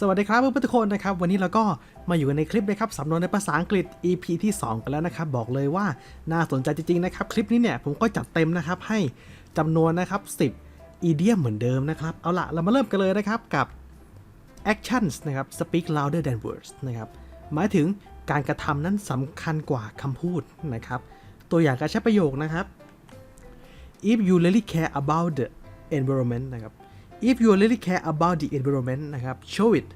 สวัสดีครับเพื่อนๆทุกคนนะครับ วันนี้เราก็มาอยู่กันในคลิปนะครับสำนวนในภาษาอังกฤษ EP ที่ 2 กันแล้วนะครับ บอกเลยว่าน่าสนใจจริงๆนะครับ คลิปนี้เนี่ยผมก็จัดเต็มนะครับให้จำนวนนะครับ 10 อีเดียมเหมือนเดิมนะครับ เอาละเรามาเริ่มกันเลยนะครับกับ actions นะครับ speak louder than words นะครับ หมายถึงการกระทำนั้นสำคัญกว่าคำพูดนะครับ ตัวอย่างการใช้ประโยคนะครับ if you really care about the environment นะครับ if you really care about the environment นะครับ show it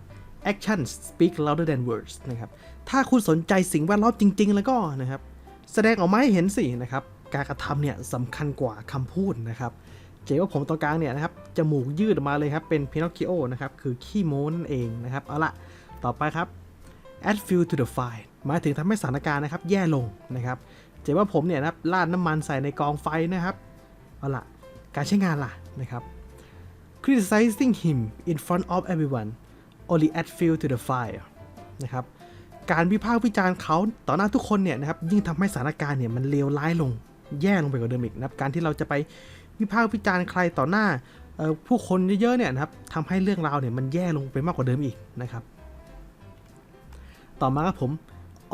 actions speak louder than words นะครับ ถ้าคุณสนใจสิ่งแวดล้อมจริง ๆ แล้วก็นะครับ แสดงออกมาให้เห็นสินะครับ การกระทำเนี่ยสำคัญกว่าคำพูดนะครับเจ๋ว่าผมตรงกลางเนี่ยนะครับ จมูกยืดออกมาเลยครับ เป็นพินอคคิโอนะครับ คือขี้โม้นั่นเองนะครับ เอาละต่อไปครับ add fuel to the fire หมายถึงทำให้สถานการณ์นะครับ แย่ลงนะครับ เจ๋ว่าผมเนี่ยนะครับราดน้ำมันใส่ในกองไฟนะครับ เอาละการใช้งานล่ะนะครับ criticizing him in front of everyone only add fuel to the fire นะครับการวิพากษ์วิจารณ์เขาต่อหน้าทุกคนเนี่ยนะครับยิ่งทำให้สถานการณ์เนี่ยมันเลวร้ายลงแย่ลงไปกว่าเดิมอีกนะครับการที่เราจะไปวิพากษ์วิจารณ์ใครต่อหน้าผู้คนเยอะๆเนี่ยนะครับทำให้เรื่องราวเนี่ยมันแย่ลงไปมากกว่าเดิมอีกนะครับ ต่อมาครับผม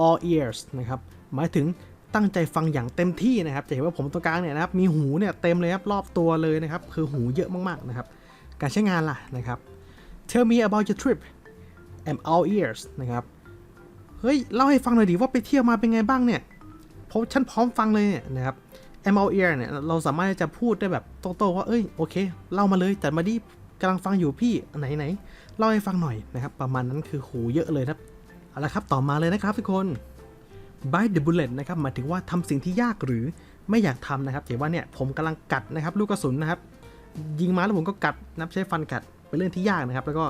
all ears นะครับหมายถึงตั้งใจฟังอย่างเต็มที่นะครับ จะเห็นว่าผมตรงกลางเนี่ยนะครับมีหูเนี่ยเต็มเลยครับรอบตัวเลยนะครับคือหูเยอะมากๆนะครับ การใช้งานล่ะนะครับ tell me about your trip I'm all ears นะครับ เฮ้ย เล่าให้ฟังหน่อยดิว่าไปเที่ยวมาเป็นไงบ้างเนี่ยเพราะฉันพร้อมฟังเลยเนี่ยนะครับ I'm all ears เนี่ย เราสามารถจะพูดได้แบบโต้ๆว่าเอ้ย โอเค เล่ามาเลยจัดมาดิกำลังฟังอยู่พี่ไหนไหนๆเล่าให้ฟังหน่อยนะครับ ประมาณนั้นคือหูเยอะเลยครับ เอาละครับ ต่อมาเลยนะครับทุกคน bite the bullet นะครับหมายถึงว่าทำสิ่งที่ยากหรือไม่อยากทำนะครับเห็นว่าเนี่ยผมกำลังกัดนะครับลูกกระสุนนะครับ ยิงมาแล้วผมก็กัดนับใช้ฟันกัดเป็นเรื่องที่ยากนะครับ แล้วก็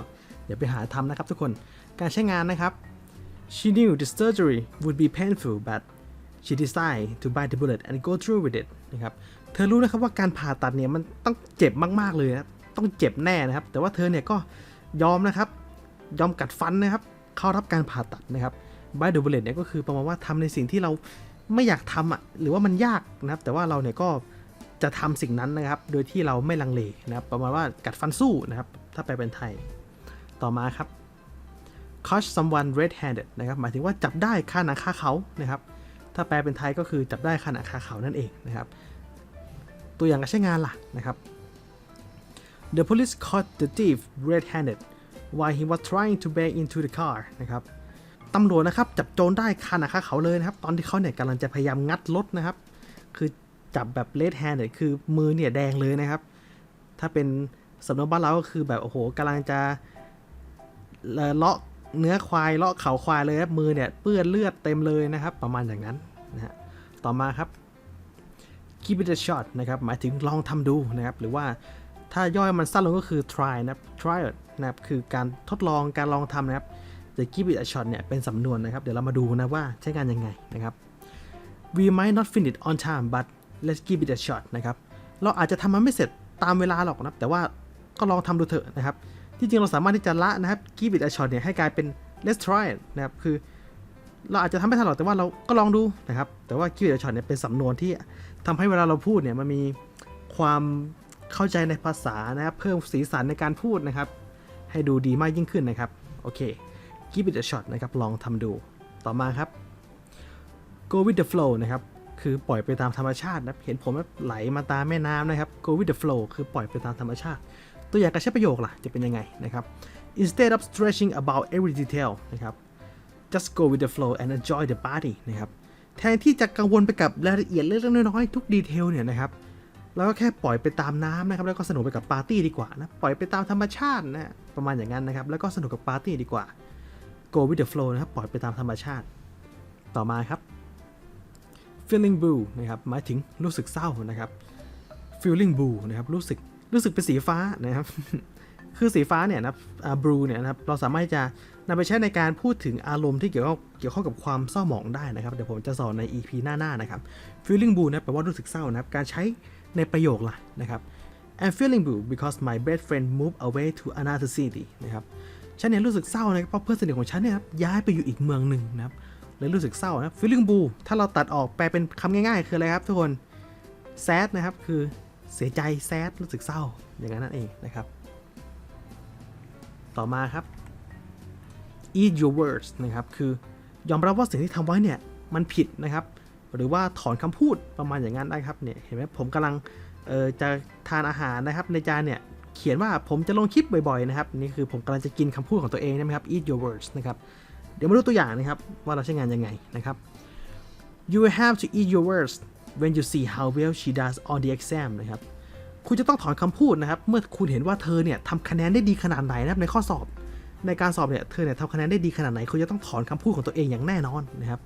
อย่าไปหาทำนะครับทุกคนการใช้งานนะครับ she knew the surgery would be painful but she decided to bite the bullet and go through with it นะครับเธอรู้นะครับว่าการผ่าตัดเนี่ยมันต้องเจ็บมากๆเลยนะต้องเจ็บแน่นะครับ แต่ว่าเธอเนี่ยก็ยอมนะครับ ยอมกัดฟันนะครับ เข้ารับการผ่าตัดนะครับ by the bullet เนี่ยก็คือประมาณว่าทำในสิ่งที่เราไม่อยากทำอะหรือว่ามันยากนะครับ แต่ว่าเราเนี่ยก็ จะทำสิ่งนั้นนะครับ โดยที่เราไม่ลังเลนะครับประมาณว่ากัดฟันสู้นะครับ ถ้าไปเป็นไทย ต่อมาครับ catch someone red handed นะครับ หมายถึงว่าจับได้คาหนังคาเขานะครับ ถ้าแปลเป็นไทยก็คือจับได้คาหนังคาเขานั่นเองนะครับ ตัวอย่างการใช้งานล่ะนะครับ The police caught the thief red-handed while he was trying to break into the car นะครับตำรวจนะครับจับโจรได้คาหนังคาเขาเลยนะครับ ตอนที่เขาเนี่ยกำลังจะพยายามงัดรถนะครับ คือ จับแบบ red-handed คือมือเนี่ยแดงเลยนะครับ ถ้าเป็นสำนวนบ้านเราก็คือแบบโอ้โหกำลังจะเลาะเนื้อควายเลาะเขาควายเลยครับมือเนี่ยเปื้อนเลือดเต็มเลยนะครับ ประมาณอย่างนั้นนะฮะต่อมาครับ keep it a shot นะครับ หมายถึงลองทำดูนะครับ หรือว่าถ้าย่อยมันสั้นลงก็คือ try นะครับ try it นะครับ คือการทดลองการลองทำนะครับแต่ keep it a shot เนี่ย เป็นสำนวนนะครับ เดี๋ยวเรามาดูนะว่าใช้งานยังไงนะครับ we might not finish on time but let's give it a shot นะครับเราอาจจะทำมันไม่เสร็จตามเวลาหรอกนะแต่ว่าก็ลองทำดูเถอะนะครับที่จริงเราสามารถที่จะละนะครับ keep it a shot เนี่ยให้กลายเป็น let's try it นะครับคือเราอาจจะทำไม่ทันหรอกแต่ว่าเราก็ลองดูนะครับ แต่ว่า keep it a shot เนี่ยเป็นสำนวนที่ทำให้เวลาเราพูดเนี่ยมันมีความเข้าใจในภาษานะครับเพิ่มสีสันในการพูดนะครับ ให้ดูดีมากยิ่งขึ้นนะครับ โอเค keep it a shot นะครับ ลองทำดูต่อมาครับ go with the flow นะครับ คือปล่อยไปตามธรรมชาตินะเห็นผมไหลมาตามแม่น้ำนะครับ go with the flow คือปล่อยไปตามธรรมชาติ ตัวอย่างการใช้ประโยคล่ะ จะเป็นยังไงนะครับ instead of stressing about every detail นะครับ just go with the flow and enjoy the party นะครับแทนที่จะกังวลไปกับรายละเอียดเล็กๆน้อยๆทุกดีเทลเนี่ยนะครับเราก็แค่ปล่อยไปตามน้ำนะครับแล้วก็สนุกไปกับปาร์ตี้ดีกว่านะปล่อยไปตามธรรมชาตินะประมาณอย่างนั้นนะครับแล้วก็สนุกกับปาร์ตี้ดีกว่า go with the flow นะครับปล่อยไปตามธรรมชาติ ต่อมาครับ feeling blue นะครับหมายถึงรู้สึกเศร้านะครับ feeling blue นะครับรู้สึกรู้สึกเป็นสีฟ้านะครับ คือสีฟ้าเนี่ยนะครับ blue เนี่ยนะครับเราสามารถจะนำไปใช้ในการพูดถึงอารมณ์ที่เกี่ยวข้องเกี่ยวข้องกับความเศร้าหมองได้นะครับ เดี๋ยวผมจะสอนใน EP หน้าๆนะครับ feeling blue นะแปลว่ารู้สึกเศร้านะครับ การใช้ในประโยคล่ะนะครับ I'm feeling blue because my best friend moved away to another city นะครับฉันเนี่ยรู้สึกเศร้านะครับเพราะเพื่อนสนิทของฉันเนี่ยย้ายไปอยู่อีกเมืองหนึ่งนะครับ เลยรู้สึกเศร้านะ feeling blue ถ้าเราตัดออกแปลเป็นคำง่ายๆ คืออะไรครับทุกคน sad นะครับคือเสียใจ sad รู้สึกเศร้า อย่างนั้นนั่นเองนะครับ ต่อมาครับ eat your words นะครับคือยอมรับว่าสิ่งที่ทำไว้เนี่ยมันผิดนะครับ หรือว่าถอนคำพูดประมาณอย่างนั้นได้ครับเนี่ยเห็นไหมผมกำลังเออจะทานอาหารนะครับในจานเนี่ยเขียนว่าผมจะลงคลิปบ่อยๆนะครับนี่คือผมกำลังจะกินคำพูดของตัวเองนะครับ eat your words นะครับ เดี๋ยวมาดูตัวอย่างนะครับ ว่าเราใช้งานยังไงนะครับ you will have to eat your words when you see how well she does on the exam นะครับ คุณจะต้องถอนคำพูดนะครับ เมื่อคุณเห็นว่าเธอเนี่ยทำคะแนนได้ดีขนาดไหนนะครับในข้อสอบ ในการสอบเนี่ย เธอเนี่ยทำคะแนนได้ดีขนาดไหน คุณจะต้องถอนคำพูดของตัวเองอย่างแน่นอนนะครับ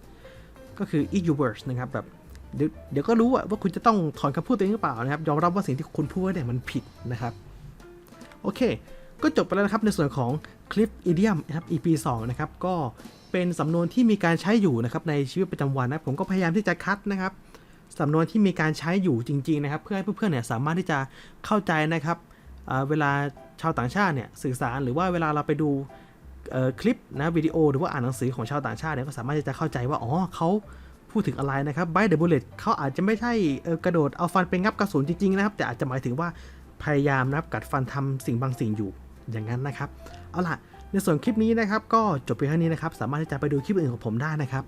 ก็คือ eat your words นะครับแบบเดี๋ยวเดี๋ยวก็รู้ว่าคุณจะต้องถอนคำพูดตัวเองหรือเปล่านะครับ ยอมรับว่าสิ่งที่คุณพูดเนี่ยมันผิดนะครับ โอเค ก็จบไปแล้วนะครับในส่วนของคลิป idiom นะครับ EP 2 นะครับ ก็เป็นสำนวนที่มีการใช้อยู่นะครับในชีวิตประจำวันนะผมก็พยายามที่จะคัดนะครับสำนวนที่มีการใช้อยู่จริง ๆ นะครับ เพื่อให้เพื่อนๆเนี่ยสามารถที่จะเข้าใจนะครับเวลาชาวต่างชาติเนี่ยสื่อสารหรือว่าเวลาเราไปดูคลิปนะวิดีโอหรือว่าอ่านหนังสือของชาวต่างชาติเนี่ยก็สามารถที่จะเข้าใจว่าอ๋อเขาพูดถึงอะไรนะครับ by the bullet เขาอาจจะไม่ใช่กระโดดเอาฟันไปงับกระสุนจริงๆนะครับ แต่อาจจะหมายถึงว่าพยายามนะครับกัดฟันทำสิ่งบางสิ่งอยู่ อย่างนั้นนะครับ เอาล่ะ ในส่วนคลิปนี้นะครับ ก็จบเพียงเท่านี้นะครับ สามารถที่จะไปดูคลิปอื่นของผมได้นะครับ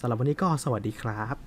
สำหรับวันนี้ก็สวัสดีครับ